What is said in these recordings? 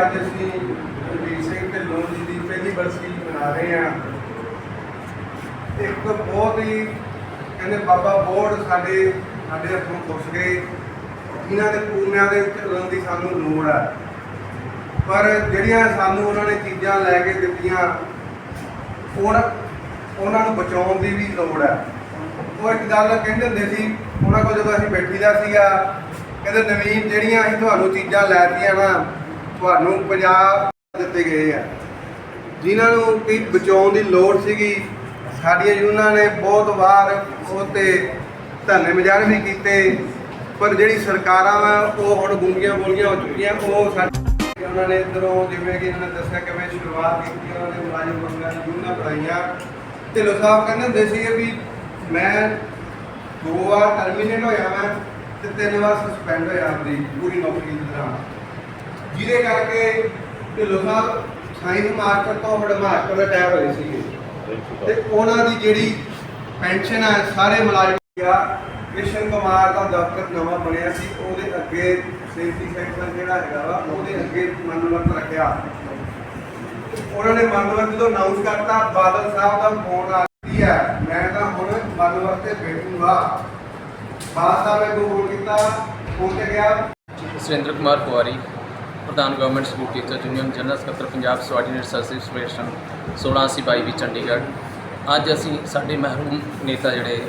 ਅੱਜ ਅਸੀਂ ਰਣਜੀਤ ਸਿੰਘ ਢਿੱਲੋਂ ਜੀ ਦੀ ਪਹਿਲੀ ਬਰਸੀ ਮਨਾ ਰਹੇ ਹਾਂ। ਇੱਕ ਬਹੁਤ ਹੀ ਕਹਿੰਦੇ ਬਾਬਾ ਬੋੜ ਸਾਡੇ ਸਾਡੇ ਹੱਥੋਂ ਖੁੱਸ ਗਏ। ਇਹਨਾਂ ਦੇ ਪੂਰਨਿਆਂ ਦੇ ਚੱਲਣ ਦੀ ਸਾਨੂੰ ਲੋੜ ਹੈ ਪਰ ਜਿਹੜੀਆਂ ਸਾਨੂੰ ਉਹਨਾਂ ਨੇ ਚੀਜ਼ਾਂ ਲੈ ਕੇ ਦਿੱਤੀਆਂ ਉਹਨਾਂ ਉਹਨਾਂ ਨੂੰ ਬਚਾਉਣ ਦੀ ਵੀ ਲੋੜ ਹੈ ਉਹ ਇੱਕ ਗੱਲ ਕਹਿੰਦੇ ਹੁੰਦੇ ਸੀ, ਉਹਨਾਂ ਕੋਲ ਜਦੋਂ ਅਸੀਂ ਬੈਠੀਦਾ ਸੀਗਾ, ਕਹਿੰਦੇ ਨਵੀਨ ਜਿਹੜੀਆਂ ਅਸੀਂ ਤੁਹਾਨੂੰ ਚੀਜ਼ਾਂ ਲੈਤੀਆਂ ਨਾ ਤੁਹਾਨੂੰ ਪੰਜਾਬ ਦਿੱਤੇ ਗਏ ਆ। ਜਿਨ੍ਹਾਂ ਨੂੰ ਕੀ ਬਚਾਉਣ ਦੀ ਲੋੜ ਸੀਗੀ, ਸਾਡੀਆਂ ਯੂਨਾਂ ਨੇ ਬਹੁਤ ਵਾਰ ਉਹ ਤੇ ਧਰਨੇ ਮਜ਼ਾਰ ਵੀ ਕੀਤੇ, ਪਰ ਜਿਹੜੀ ਸਰਕਾਰਾਂ ਵਾ, ਉਹ ਹੁਣ ਗੁੰਗੀਆਂ ਬੋਲੀਆਂ ਹੋ ਚੁੱਕੀਆਂ, ਉਹ ਸਾਡੇ ਉਹਨਾਂ ਨੇ ਇਧਰੋਂ ਜਿਵੇਂ ਕਿ ਇਹਨਾਂ ਨੇ ਦੱਸਿਆ ਕਿਵੇਂ ਸ਼ੁਰੂਆਤ ਕੀਤੀ, ਉਹਨਾਂ ਨੇ ਮੁਲਾਜ਼ਮ ਮੰਗਾਂ ਦੀ ਯੂਨਾਂ ਬਣਾਈਆਂ। ਢਿੱਲੋਂ ਸਾਹਿਬ ਕਹਿੰਦੇ ਹੁੰਦੇ ਸੀ ਵੀ ਮੈਂ ਦੋ ਵਾਰ ਟਰਮੀਨੇਟ ਹੋਇਆ ਮੈਂ ਤੇ ਤਿੰਨ ਵਾਰ ਸਸਪੈਂਡ ਹੋਇਆ ਆਪਣੀ ਪੂਰੀ ਨੌਕਰੀ ਦੇ ਦੌਰਾਨ ਜਿਹਦੇ ਕਰਕੇ ਢਿੱਲੋਂ ਸਾਹਿਬ ਸਾਇੰਸ ਮਾਸਟਰ ਤੋਂ ਬੜਾ ਮਾਸਟਰ ਰਿਟਾਇਰ ਹੋਏ ਸੀਗੇ। ਤੇ ਉਹਨਾਂ ਦੀ ਜਿਹੜੀ ਪੈਨਸ਼ਨ ਹੈ ਸਾਰੇ ਮੁਲਾਜ਼ਮ ਆ ਕ੍ਰਿਸ਼ਨ ਕੁਮਾਰ ਦਾ ਦਫ਼ਤਰ ਨਵਾਂ ਬਣਿਆ ਸੀ ਉਹਦੇ ਅੱਗੇ ਸੇਫਟੀ ਸੈਕਟਰ ਜਿਹੜਾ ਹੈਗਾ ਵਾ ਉਹਦੇ ਅੱਗੇ ਮਨਵਰਤ ਰੱਖਿਆ। ਉਹਨਾਂ ਨੇ ਮਨਵਰਤ ਜਦੋਂ ਅਨਾਉਂਸ ਕਰਤਾ ਬਾਦਲ ਸਾਹਿਬ ਦਾ ਫੋਨ ਆ ਗਿਆ ਮੈਂ ਤਾਂ ਹੁਣ ਮਨਵਰਤ ਤੇ ਬੈਠੂਗਾ। ਬਾਦਲ ਸਾਹਿਬ ਨੇ ਫੋਨ ਕੀਤਾ ਫੋਨ ਤੇ ਗਿਆ। ਸੁਰਿੰਦਰ ਕੁਮਾਰ ਕੁਆਰੀ ਪ੍ਰਧਾਨ government school teacher union general ਸਕੱਤਰ ਪੰਜਾਬ ਸਵਾਰਡੀਨੇਟ ਐਸੋਸੀਏਸ਼ਨ 1682 ਵੀ ਚੰਡੀਗੜ੍ਹ। ਅੱਜ ਅਸੀਂ ਸਾਡੇ ਮਹਿਰੂਮ ਨੇਤਾ ਜਿਹੜੇ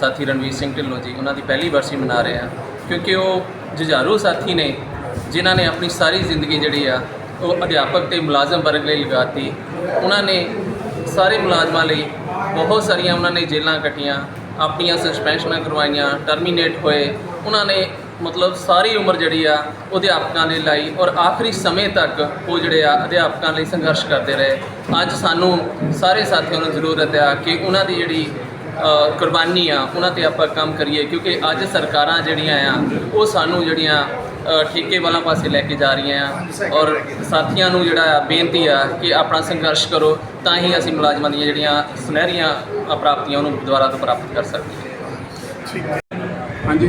ਸਾਥੀ ਰਣਵੀਰ ਸਿੰਘ ਢਿੱਲੋਂ ਜੀ, ਉਹਨਾਂ ਦੀ ਪਹਿਲੀ ਵਰਸੀ ਮਨਾ ਰਹੇ ਹਾਂ, ਕਿਉਂਕਿ ਉਹ ਜੁਝਾਰੂ ਸਾਥੀ ਨੇ, ਜਿਨ੍ਹਾਂ ਨੇ ਆਪਣੀ ਸਾਰੀ ਜ਼ਿੰਦਗੀ ਜਿਹੜੀ ਆ, ਉਹ ਅਧਿਆਪਕ ਤੇ ਮੁਲਾਜ਼ਮ ਵਰਗ ਲਈ ਲਗਾਤੀ। ਉਹਨਾਂ ਨੇ ਸਾਰੇ ਮੁਲਾਜ਼ਮਾਂ ਲਈ ਬਹੁਤ ਸਾਰੀਆਂ ਉਹਨਾਂ ਨੇ ਜੇਲ੍ਹਾਂ ਕੱਟੀਆਂ, ਆਪਣੀਆਂ ਸਸਪੈਂਸ਼ਨਾਂ ਕਰਵਾਈਆਂ ਟਰਮੀਨੇਟ ਹੋਏ। ਉਹਨਾਂ ਨੇ ਮਤਲਬ ਸਾਰੀ ਉਮਰ ਜਿਹੜੀ ਆ ਉਹ ਅਧਿਆਪਕਾਂ ਲਈ ਲਾਈ ਔਰ ਆਖਰੀ ਸਮੇਂ ਤੱਕ ਉਹ ਜਿਹੜੇ ਆ ਅਧਿਆਪਕਾਂ ਲਈ ਸੰਘਰਸ਼ ਕਰਦੇ ਰਹੇ। ਅੱਜ ਸਾਨੂੰ ਸਾਰੇ ਸਾਥੀਆਂ ਨੂੰ ਜ਼ਰੂਰਤ ਆ ਕਿ ਉਹਨਾਂ ਦੀ ਜਿਹੜੀ ਕੁਰਬਾਨੀ ਆ, ਉਹਨਾਂ ਤੇ ਆਪਾਂ ਕੰਮ ਕਰੀਏ ਕਿਉਂਕਿ ਅੱਜ ਸਰਕਾਰਾਂ ਜਿਹੜੀਆਂ ਆ, ਉਹ ਸਾਨੂੰ ਜਿਹੜੀਆਂ ਠੇਕੇ ਵਾਲਾ ਪਾਸੇ ਲੈ ਕੇ ਜਾ ਰਹੀਆਂ ਆ ਔਰ ਸਾਥੀਆਂ ਨੂੰ ਜਿਹੜਾ ਆ ਬੇਨਤੀ ਆ ਕਿ ਆਪਣਾ ਸੰਘਰਸ਼ ਕਰੋ ਤਾਂ ਹੀ ਅਸੀਂ ਮੁਲਾਜ਼ਮਾਂ ਦੀਆਂ ਜਿਹੜੀਆਂ ਸੁਨਹਿਰੀਆਂ ਪ੍ਰਾਪਤੀਆਂ ਉਹਨੂੰ ਦੁਬਾਰਾ ਤੋਂ ਪ੍ਰਾਪਤ ਕਰ ਸਕਦੇ ਹਾਂ। ਹਾਂਜੀ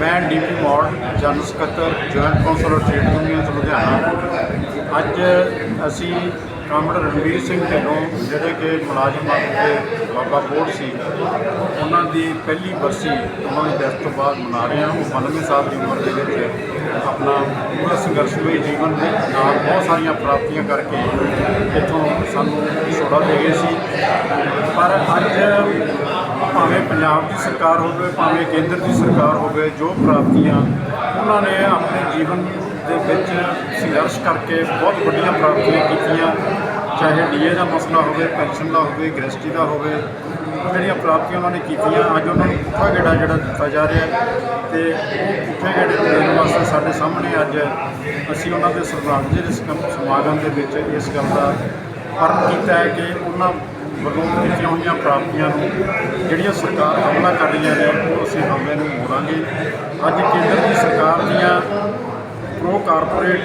ਮੈਂ ਡੀਪੀ ਮੋੜ ਜਨਰਲ ਸਕੱਤਰ, joint council of trade unions Ludhiana. ਅੱਜ ਅਸੀਂ ਕਾਮਰੇਡ ਰਣਵੀਰ ਸਿੰਘ ਢਿੱਲੋਂ, ਜਿਹੜੇ ਕਿ ਮੁਲਾਜ਼ਮ ਦੇ ਬਾਬਾ ਬੋਰਡ ਸੀ, ਉਹਨਾਂ ਦੀ ਪਹਿਲੀ ਬਰਸੀ ਉਹਨਾਂ ਦੀ ਡੈਥ ਤੋਂ ਬਾਅਦ ਮਨਾ ਰਹੇ ਹਾਂ। ਉਹ 92 ਸਾਲ ਦੀ ਉਮਰ ਦੇ ਵਿੱਚ ਆਪਣਾ ਪੂਰਾ ਸੰਘਰਸ਼ਮਈ ਜੀਵਨ ਦੇ ਨਾਲ ਬਹੁਤ ਸਾਰੀਆਂ ਪ੍ਰਾਪਤੀਆਂ ਕਰਕੇ ਇੱਥੋਂ ਸਾਨੂੰ ਛੋੜਾ ਦੇ ਗਏ ਸੀ। ਪਰ ਅੱਜ ਭਾਵੇਂ ਪੰਜਾਬ ਦੀ ਸਰਕਾਰ ਹੋਵੇ, ਭਾਵੇਂ ਕੇਂਦਰ ਦੀ ਸਰਕਾਰ ਹੋਵੇ, ਜੋ ਪ੍ਰਾਪਤੀਆਂ ਉਹਨਾਂ ਨੇ ਆਪਣੇ ਜੀਵਨ ਦੇ ਵਿੱਚ ਸੰਘਰਸ਼ ਕਰਕੇ ਬਹੁਤ ਵੱਡੀਆਂ ਪ੍ਰਾਪਤੀਆਂ ਕੀਤੀਆਂ, ਚਾਹੇ ਡੀਏ ਦਾ ਮਸਲਾ ਹੋਵੇ, ਪੈਨਸ਼ਨ ਦਾ ਹੋਵੇ ਗ੍ਰੈਸਟੀ ਦਾ ਹੋਵੇ, ਜਿਹੜੀਆਂ ਪ੍ਰਾਪਤੀਆਂ ਉਹਨਾਂ ਨੇ ਕੀਤੀਆਂ, ਅੱਜ ਉਹਨਾਂ ਨੂੰ ਪੁੱਠਾ ਗੇੜਾ ਜਿਹੜਾ ਦਿੱਤਾ ਜਾ ਰਿਹਾ ਹੈ ਤੇ ਉਹ ਪੁੱਠੇ ਗੇੜੇ ਦੇਣ ਵਾਸਤੇ ਸਾਡੇ ਸਾਹਮਣੇ ਅੱਜ ਅਸੀਂ ਉਹਨਾਂ ਦੇ ਸਰਬੰਧ ਦੇ ਸਮਾਗਮ ਦੇ ਵਿੱਚ ਇਸ ਗੱਲ ਦਾ ਫ਼ਰਕ ਕੀਤਾ ਹੈ ਕਿ ਉਹਨਾਂ ਵੱਲੋਂ ਕੀਤੀਆਂ ਹੋਈਆਂ ਪ੍ਰਾਪਤੀਆਂ ਨੂੰ ਜਿਹੜੀਆਂ ਸਰਕਾਰ ਹਮਲਾ ਕਰ ਰਹੀਆਂ ਨੇ, ਉਹ ਅਸੀਂ ਹਮਲੇ ਨੂੰ ਮੋੜਾਂਗੇ। ਅੱਜ ਕੇਂਦਰ ਦੀ ਸਰਕਾਰ ਦੀਆਂ pro corporate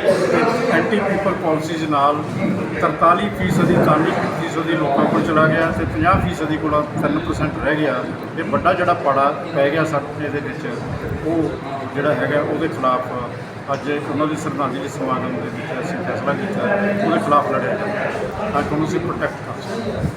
anti people policies ਨਾਲ 43 ਫੀਸਦੀ ਤਾਨੀ ਫੀਸਦੀ ਲੋਕਾਂ ਕੋਲ ਚਲਾ ਗਿਆ ਤੇ 50 ਫੀਸਦੀ ਕੋਲ 3% ਰਹਿ ਗਿਆ ਇਹ ਵੱਡਾ ਜਿਹੜਾ ਪਾੜਾ ਪੈ ਗਿਆ ਸਾਡੇ ਦੇ ਵਿੱਚ, ਉਹ ਜਿਹੜਾ ਹੈਗਾ ਉਹਦੇ ਖਿਲਾਫ ਅੱਜ ਉਹਨਾਂ ਦੀ ਸ਼ਰਧਾਂਜਲੀ ਸਮਾਗਮ ਦੇ ਵਿੱਚ ਅਸੀਂ ਫੈਸਲਾ ਕੀਤਾ, ਉਹਦੇ ਖਿਲਾਫ ਲੜਿਆ। ਤਾਂ ਕਿ ਉਹਨੂੰ ਅਸੀਂ ਪ੍ਰੋਟੈਕਟ ਕਰ ਸਕੀਏ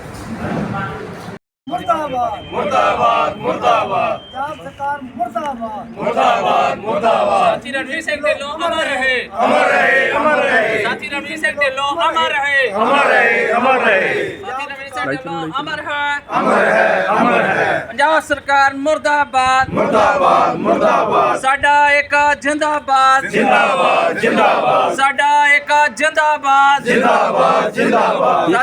ਮੁਰਦਾਬਾਦ। ਮੁਰਦਾਬਾਦ ਮੁਰਦਾਬਾਦ। ਪੰਜਾਬ ਸਰਕਾਰ ਮੁਰਦਾਬਾਦ। ਮੁਰਦਾਬਾਦ ਮੁਰਦਾਬਾਦ। ਸਾਥੀ ਰਣਵੀਰ ਸਿੰਘ ਢਿੱਲੋਂ ਅਮਰ ਰਹੇ। ਅਮਰ ਰਹੇ ਅਮਰ ਰਹੇ। ਸਾਥੀ ਰਣਵੀਰ ਸਿੰਘ ਢਿੱਲੋਂ ਅਮਰ ਰਹੇ। ਅਮਰ ਰਹੇ। ਅਮਰ ਰਹੇ ਸਾਥੀ ਰਣਵੀਰ ਸਿੰਘ ਢਿੱਲੋਂ ਅਮਰ ਹੈ। ਅਮਰ ਹੈ ਅਮਰ ਹੈ। ਪੰਜਾਬ ਸਰਕਾਰ ਮੁਰਦਾਬਾਦ। ਮੁਰਦਾਬਾਦ ਮੁਰਦਾਬਾਦ। ਸਾਡਾ ਇੱਕ ਜਿੰਦਾਬਾਦ। ਜਿੰਦਾਬਾਦ ਜਿੰਦਾਬਾਦ। ਸਾਡਾ ਇੱਕ ਜਿੰਦਾਬਾਦ। ਜਿੰਦਾਬਾਦ ਜਿੰਦਾਬਾਦ।